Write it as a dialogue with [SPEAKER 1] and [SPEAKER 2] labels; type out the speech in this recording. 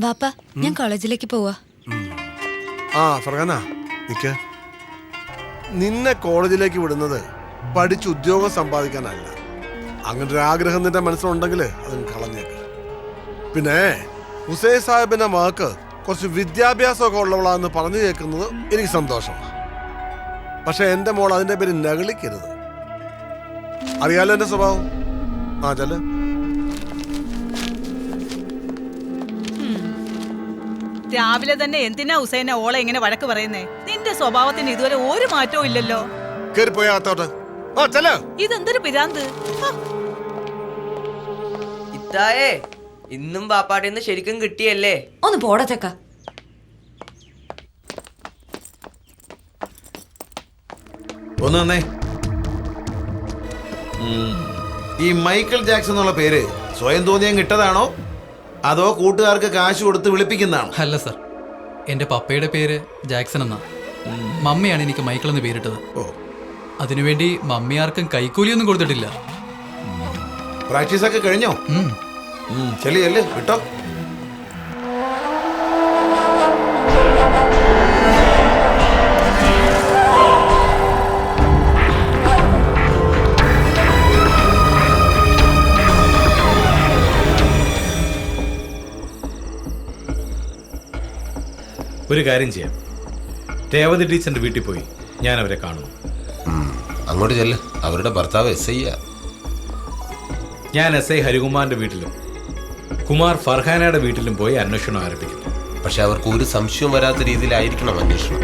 [SPEAKER 1] വാപ്പ ഞാൻ കോളേജിലേക്ക് പോവാ.
[SPEAKER 2] ആ നിക്ക്. നിന്നെ കോളേജിലേക്ക് വിടുന്നത് പഠിച്ച് ഉദ്യോഗം സമ്പാദിക്കാനല്ല. അങ്ങനെ ഒരു ആഗ്രഹം നിന്റെ മനസ്സിലുണ്ടെങ്കിൽ അത് കളഞ്ഞേക്ക്. പിന്നെ ഹുസൈൻ സാഹിബിന്റെ മകൾക്ക് കുറച്ച് വിദ്യാഭ്യാസമൊക്കെ ഉള്ളവളാന്ന് പറഞ്ഞു കേൾക്കുന്നത് എനിക്ക് സന്തോഷമാണ്. പക്ഷെ എന്റെ മോൾ അതിന്റെ പേര് നകളിക്കരുത് അറിയാലോ എന്റെ സ്വഭാവം? ആ ചെൽ
[SPEAKER 3] രാവിലെ തന്നെ എന്തിനാ ഹുസൈന ഓളെ ഇങ്ങനെ വഴക്ക് പറയുന്നേ? നിന്റെ സ്വഭാവത്തിന് ഇതുവരെ ഒരു മാറ്റവും ഇല്ലല്ലോ. ഇതെന്തൊരു പിരാന്ത്?
[SPEAKER 4] ഇത്തായേ ഇന്നും പാപ്പാട്ടിന്ന് ശരിക്കും കിട്ടിയല്ലേ?
[SPEAKER 5] ഒന്ന് പോടത്തേക്ക
[SPEAKER 6] ഒന്ന്. ഈ മൈക്കിൾ ജാക്സൺ എന്നുള്ള പേര് സ്വയം തോന്നിയാൻ കിട്ടതാണോ അതോ കൂട്ടുകാർക്ക് കാശ് കൊടുത്ത് വിളിപ്പിക്കുന്നതാണ്?
[SPEAKER 7] അല്ല സർ. എന്റെ പപ്പയുടെ പേര് ജാക്സൺ എന്നാ. മമ്മിയാണ് എനിക്ക് മൈക്കിൾ എന്ന് പേരിട്ടത്.
[SPEAKER 6] ഓ.
[SPEAKER 7] അതിനുവേണ്ടി മമ്മി ആർക്കും കൈക്കൂലിയൊന്നും കൊടുത്തിട്ടില്ല.
[SPEAKER 6] പ്രാക്ടീസ് ഒക്കെ കഴിഞ്ഞോ?
[SPEAKER 7] ചെല്ലേ
[SPEAKER 6] ഉം, ചെല്ലി
[SPEAKER 8] ഒരു കാര്യം ചെയ്യാം. രേവതി ടീച്ചറിന്റെ വീട്ടിൽ പോയി ഞാൻ അവരെ കാണുന്നു
[SPEAKER 9] അങ്ങോട്ട് ചെല്ല്. അവരുടെ ഭർത്താവ് എസ് ഐ
[SPEAKER 8] ഞാൻ എസ് ഐ ഹരികുമാറിന്റെ വീട്ടിലും കുമാർ ഫർഹാനയുടെ വീട്ടിലും പോയി അന്വേഷണം ആരംഭിക്കുന്നു
[SPEAKER 9] പക്ഷെ അവർക്ക് ഒരു സംശയവും വരാത്ത രീതിയിലായിരിക്കണം അന്വേഷണം.